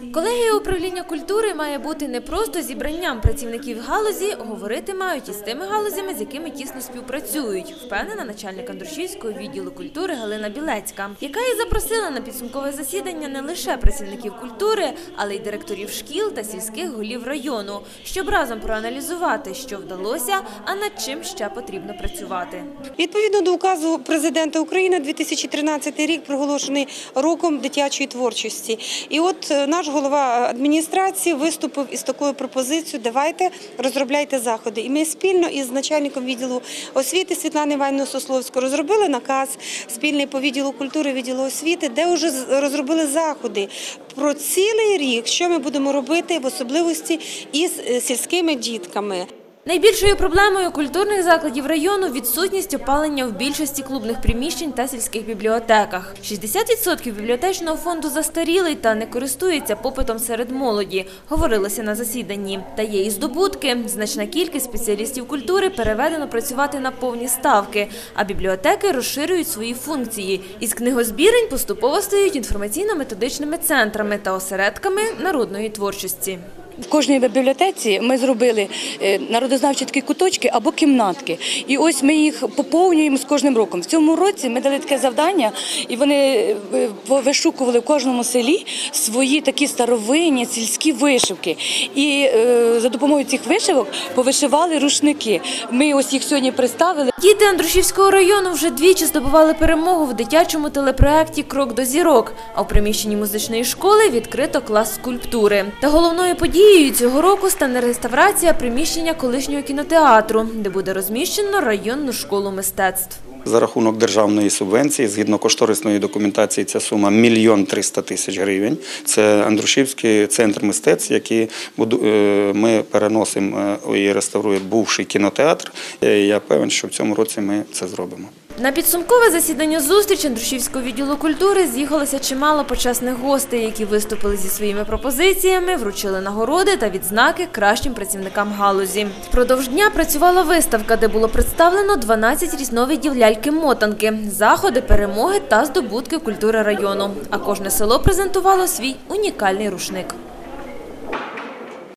Колегія управління культури має бути не просто зібранням працівників галузі, говорити мають із тими галузями, з якими тісно співпрацюють, впевнена начальник Андрушівського відділу культури Галина Білецька, яка і запросила на підсумкове засідання не лише працівників культури, але й директорів шкіл та сільських голів району, щоб разом проаналізувати, що вдалося, а над чим ще потрібно працювати. Відповідно до указу президента України, 2013 рік проголошений роком дитячої творчості. І от е, наш голова адміністрації виступив із такою пропозицією: давайте розробляйте заходи. І ми спільно із начальником відділу освіти Світланою Іванівною Сословською розробили наказ спільний по відділу культури, відділу освіти, де вже розробили заходи про цілий рік, що ми будемо робити в особливості із е, сільськими дітками. Найбільшою проблемою культурних закладів району відсутність опалення в більшості клубних приміщень та сільських бібліотеках. 60% бібліотечного фонду застарілий та не користується попитом серед молоді, говорилося на засіданні. Та є і здобутки. Значна кількість спеціалістів культури переведено працювати на повні ставки, а бібліотеки розширюють свої функції. Із книгозбірень поступово стають інформаційно-методичними центрами та осередками народної творчості. В кожній бібліотеці ми зробили е, народознавчі такі куточки або кімнатки. І ось ми їх поповнюємо з кожним роком. В цьому році ми дали таке завдання, і вони е, вишукували в кожному селі свої такі старовинні сільські вишивки. І е, за допомогою цих вишивок повишивали рушники. Ми ось їх сьогодні представили. Діти Андрушівського району вже двічі здобували перемогу в дитячому телепроекті Крок до зірок. А в приміщенні музичної школи відкрито клас скульптури. Та головною подією цього року стане реставрація приміщення колишнього кінотеатру, де буде розміщено районну школу мистецтв. За рахунок державної субвенції, згідно кошторисної документації, ця сума мільйон триста тисяч гривень. Це Андрушівський центр мистецтв, який е, ми переносимо е, і реставрує бувший кінотеатр. Е, Я певен, що в цьому році ми це зробимо. На підсумкове засідання зустріч Андрушівського відділу культури з'їхалося чимало почесних гостей, які виступили зі своїми пропозиціями, вручили нагороди та відзнаки кращим працівникам галузі. Впродовж дня працювала виставка, де було представлено 12 різновидів ляльки-мотанки, заходи, перемоги та здобутки культури району. А кожне село презентувало свій унікальний рушник.